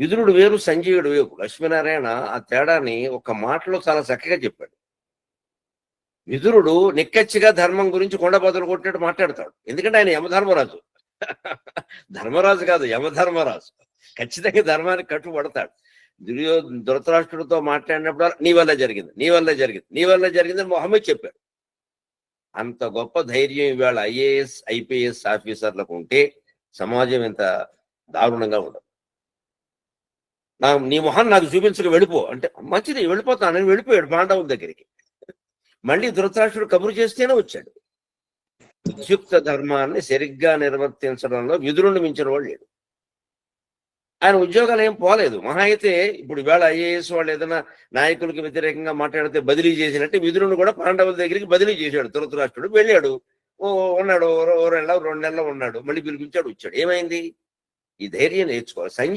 విదురుడు వేరు సంజీవుడు వేరు. లక్ష్మీనారాయణ ఆ తేడాని ఒక మాటలో చాలా చక్కగా చెప్పాడు. విదురుడు నిక్కచ్చిగా ధర్మం గురించి కొండ కొట్టినట్టు మాట్లాడతాడు. ఎందుకంటే ఆయన యమధర్మరాజు. ధర్మరాజు కాదు యమధర్మరాజు. ఖచ్చితంగా ధర్మానికి కట్టుబడతాడు దుర్యో ధృతరాష్ట్రుడితో మాట్లాడినప్పుడు నీ వల్ల జరిగింది నీ వల్ల జరిగింది నీ వల్ల జరిగింది మొహమ్మద్ చెప్పాడు. అంత గొప్ప ధైర్యం ఇవాళ ఐఏఎస్ ఐపీఎస్ ఆఫీసర్లకు ఉంటే సమాజం ఇంత దారుణంగా ఉండదు. నా నీ మొహం నాకు చూపించక వెళ్ళిపో. అంటే మంచిది వెళ్ళిపోతాను నేను వెళ్ళిపోయాడు పాండవుల దగ్గరికి. మళ్ళీ ధృతరాష్ట్రుడు కబురు చేస్తేనే వచ్చాడు. ఉద్యుక్త ధర్మాన్ని సరిగ్గా నిర్వర్తించడంలో విధులను మించిన వాడు లేడు. ఆయన ఉద్యోగాలు ఏం పోలేదు. మహా అయితే ఇప్పుడు వేళ ఐఏఎస్ వాళ్ళు ఏదైనా నాయకులకు వ్యతిరేకంగా మాట్లాడితే బదిలీ చేసినట్టు విధులను కూడా పాండవుల దగ్గరికి బదిలీ చేశాడు. ధృతరాష్ట్రుడు వెళ్ళాడు. ఓ ఉన్నాడు ఓ నెల రెండు నెలలు ఉన్నాడు. మళ్ళీ పిలిపించాడు వచ్చాడు. ఏమైంది? ఈ ధైర్యం నేర్చుకోవాలి. సంజయ్